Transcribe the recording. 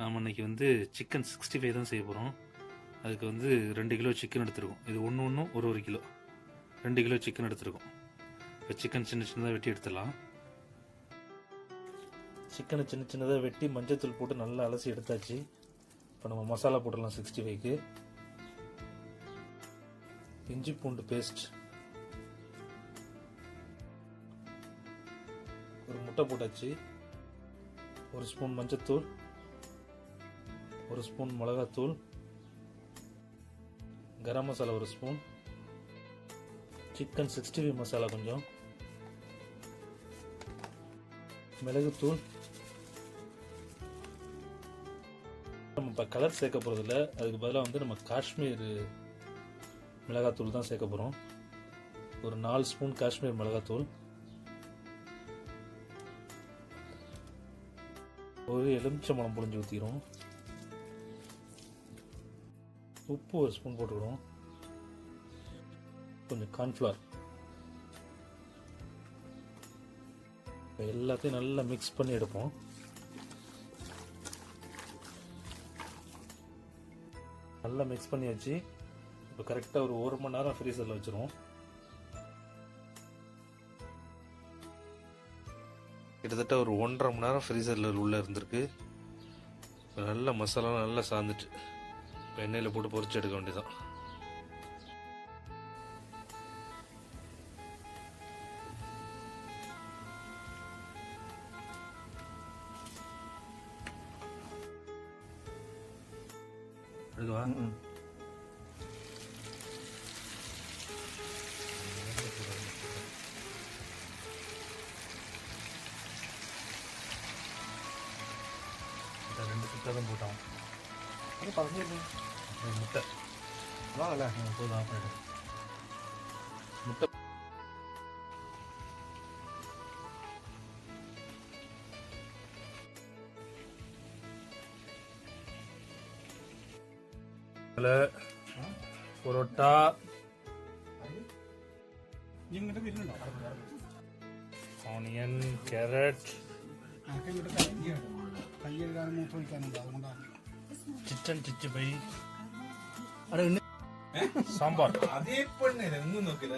நாம் இன்னைக்கு வந்து சிக்கன் சிக்ஸ்டி ஃபைவ் தான் செய்ய போகிறோம் அதுக்கு வந்து ரெண்டு கிலோ சிக்கன் எடுத்துருக்கோம். இது ஒன்று ஒன்றும் ஒரு ஒரு கிலோ. ரெண்டு கிலோ சிக்கன் எடுத்துருக்கோம். இப்போ சிக்கன் சின்ன சின்னதாக வெட்டி எடுத்துடலாம். சிக்கனை சின்ன சின்னதாக வெட்டி மஞ்சத்தூள் போட்டு நல்லா அலசி எடுத்தாச்சு. இப்போ நம்ம மசாலா போட்டுடலாம் சிக்ஸ்டி ஃபைவ்க்கு இஞ்சி பூண்டு பேஸ்ட் ஒரு முட்டை போட்டாச்சு. ஒரு ஸ்பூன் மஞ்சத்தூள். ஒரு ஸ்பூன் மிளகாத்தூள். கரம் மசாலா ஒரு spoon. Chicken sixty five masala கொஞ்சம். மிளகுத்தூள். நம்ம இப்போ கலர் சேர்க்க போகிறதில்ல அதுக்கு பதிலாக வந்து நம்ம காஷ்மீர் மிளகாத்தூள் தான் சேர்க்க போகிறோம் ஒரு நாலு ஸ்பூன் காஷ்மீர் மிளகாத்தூள். ஒரு எலுமிச்சம்பழம் புழிஞ்சு ஊற்றிக்கிறோம் உப்பு ஒரு ஸ்பூன் போட்டுக்கிடுவோம் கொஞ்சம் கார்ன்ஃப்ளவர் எல்லாத்தையும் நல்லா மிக்ஸ் பண்ணி எடுப்போம். நல்லா மிக்ஸ் பண்ணி வச்சு இப்போ கரெக்டாக ஒரு ஒரு மணி நேரம் ஃப்ரீசரில் வச்சுருவோம். கிட்டத்தட்ட ஒரு ஒன்றரை மணி நேரம் ஃப்ரீசரில் உள்ளே இருந்திருக்கு. நல்ல மசாலாலாம் நல்லா சார்ந்துட்டு எண்ணெயில் போட்டு பொரிச்சு எடுக்க வேண்டியதான் எடுக்கவா? ரெண்டு சுத்தம் போட்டோம் ഒരു പകുതി മുട്ട. വാങ്ങല്ലേ മുട്ട പൊറോട്ട ഓണിയൻ ക്യാരറ്റ് കൈ എഴുതാൻ മൂത്തൊഴിക്കാനുണ്ട് അതുകൊണ്ടാണ് ചിറ്റൻ ചിറ്റുപൈ അവിടെ സാമ്പാർ. അതേ പെണ്ണ് എങ്ങും നോക്കില്ല.